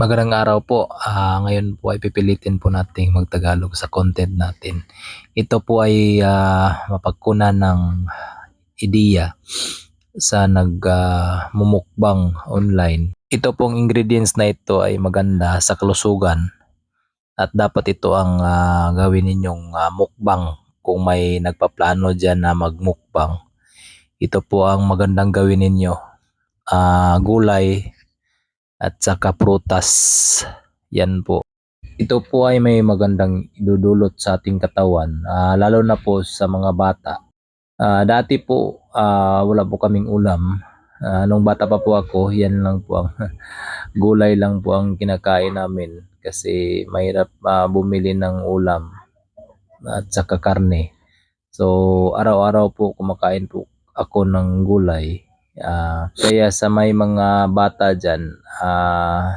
Magandang araw po. Ah, ngayon po ay pipilitin po nating magtagalog sa content natin. Ito po ay ah, mapagkunan ng ideya sa nagmumukbang online. Ito pong ingredients na ito ay maganda sa kalusugan at dapat ito ang ah, gawin ninyong ah, mukbang kung may nagpaplano dyan na magmukbang. Ito po ang magandang gawin ninyo. Ah, gulay, at saka prutas. Yan po. Ito po ay may magandang idudulot sa ating katawan, ah, lalo na po sa mga bata. Ah, dati po, ah, wala po kaming ulam. Ah, nung bata pa po ako, yan lang po ang gulay lang po ang kinakain namin kasi mahirap ah, bumili ng ulam at saka karne. So, araw-araw po kumakain po ako ng gulay. Ah, kaya sa may mga bata dyan, ah,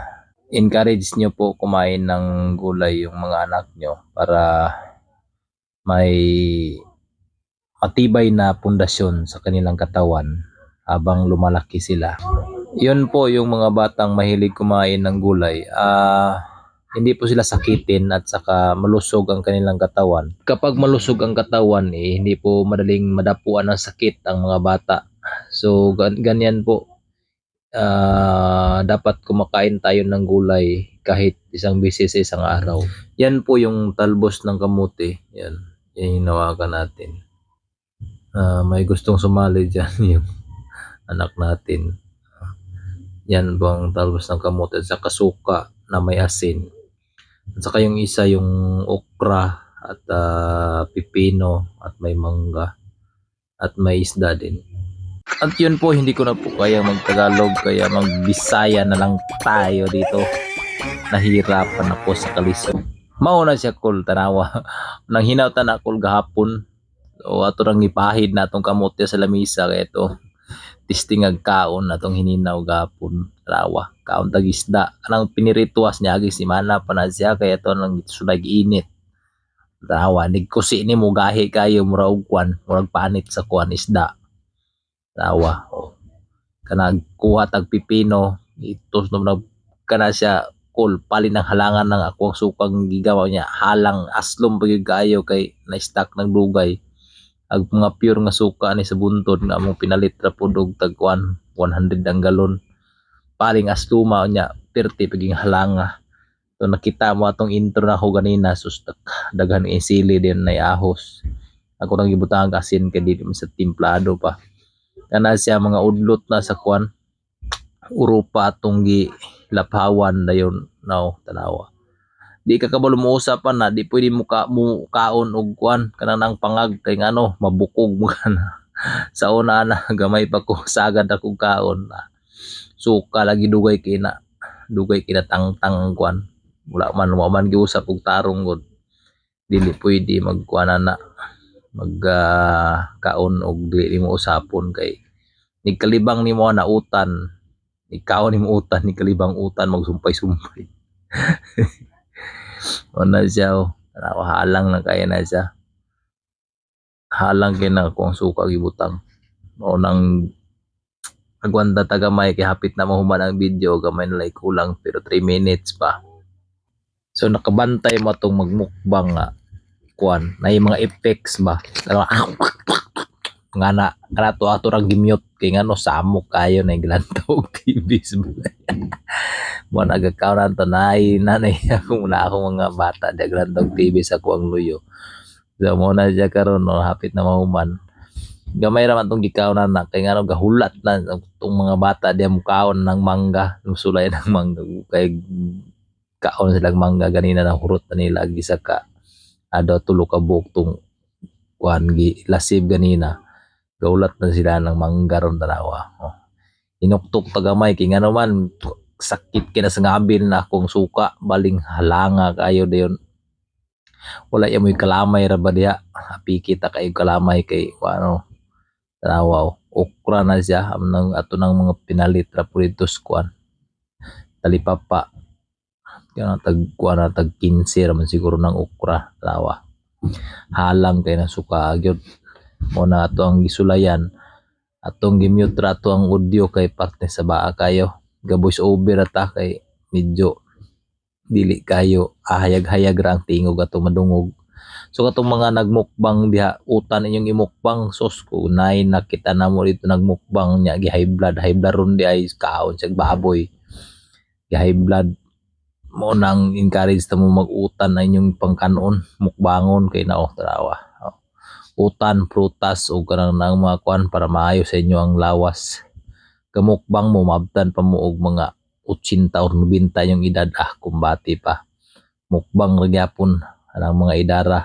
encourage nyo po kumain ng gulay yung mga anak nyo para may matibay na pundasyon sa kanilang katawan habang lumalaki sila. Yun po yung mga batang mahilig kumain ng gulay. Ah, hindi po sila sakitin at saka malusog ang kanilang katawan. Kapag malusog ang katawan, eh, hindi po madaling madapuan ng sakit ang mga bata. So, gan- ganyan po. Ah, dapat kumakain tayo ng gulay kahit isang beses sa isang araw. Yan po yung talbos ng kamuti. Yan. Yan yung hinawakan natin. Ah, may gustong sumali dyan yung anak natin. Yan po ang talbos ng kamuti. At saka suka na may asin. At saka yung isa yung okra at ah, pipino at may mangga at may isda din. At yun po, hindi ko na po kaya magtagalog, kaya magbisaya na lang tayo dito. Nahirapan ako sa kalisod. Mauna siya kul tanawa. Nang hinawtan na kul gahapon. O ato nang ipahid na itong kamote sa lamisa kaya ito. Tistingag kaon na itong hininaw gahapon. Tanawa. Kaon tagisda. Anang pinirituas niya agi si mana pa na siya kaya ito nang sulag init. Tanawa. Nigkusi ni mo gahi kayo murag kwan. Murag panit sa kwan isda tawa o. Kanang kuha tag pipino itos no na kana siya kul pali ng halangan ng ako ang sukang gigawa niya. Halang aslom pag gayo kay na stock ng dugay ag mga pure nga suka ni sa buntod nga among pinalit ra pud og tag kwan, 100 ang galon. Paling asluma niya perti paging halanga. So nakita mo atong intro na ko ganina sustak daghan ng sili din na ahos ako nang gibutang asin kay di man sa timplado pa kana siya mga udlot na sa kwan urupa atong gi laphawan dayon now tanawa. Di ka kabalo mo usapan na di pwede mo ka mo kaon og kwan kana nang pangag kay ngano mabukog mo kana sa una na gamay pa ko sagad ako kaon na. Suka lagi dugay kina dugay kina tangtang ang kwan wala man wa man giusap og tarong gud dili pwede magkuana na. Mag ah, kaon og dili mo usapon kay nigkalibang ni mo na utan. Ikaw ni mo utan nigkalibang utan magsumpay-sumpay. Wala siya oh. Halang na kaya na siya. Halang kay na kung suka gibutang. O nang agwanda tagamay kay hapit na mahuman ang video gamay na like kulang pero 3 minutes pa. So nakabantay mo tong magmukbang nga kuan na yung mga effects ba? Tanawa, nga na kana to ato rang gimute kay ngano samok kayo na glantaw TV mo nagakaw to nay nanay ako na ako mga bata di glantaw TV sa kuang luyo. So mo na siya karon no hapit na mahuman. Gamay ra man tong gikaw na kay ngano gahulat na tong mga bata di mo kaon ng mangga nusulay ng mangga. Kay kaon silang mangga ganina na hurot na nila gisa ka. Ado tulo ka buok kuan gi lasib ganina gaulat na sila ng manggaron tanawa. Oh. Inuktok tagamay kay naman sakit kina sa ngabil na akong suka baling halanga kayo dayon. Wala ya mo'y kalamay ra. Happy kita kay kalamay kay ano tanawa okra na siya am nang ato nang mga pinalit ra kuan. Talipapa. Kaya tag kuan na tag 15 ra man siguro ng okra tanawa. Halang kay na suka gyud mo na ato ang gisulayan. Atong gimute ra ato ang audio kay parte sa baa kayo. Ga voice over ata kay medyo dili kayo ahayag-hayag ra ang tingog ato madungog. So katong mga nagmukbang diha utan inyong imukbang sos ko nay nakita na mo dito nagmukbang nya gi high blood. High blood ron di ay kaon sa baboy. Gi high blood. Mo nang encourage ta mo mag-utan na inyong pangkanon mukbangon kay na tarawa oh. Utan prutas o kanang nang mga kuan para maayo sa inyo ang lawas. Kamukbang mo mabtan pa mo og mga 80 or 90 yung edad. Ah kumbati pa. Mukbang ra gyapon anang mga idara.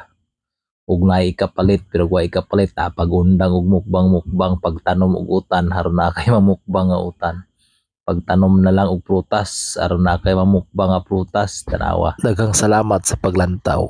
Ug naay ikapalit pero wa ikapalit. Ah, pagundang og mukbang mukbang. Pagtanom og utan haron na kay mamukbang nga utan. Pagtanom na lang og prutas aron na kay mamukbang nga prutas. Tanawa. Daghang salamat sa paglantaw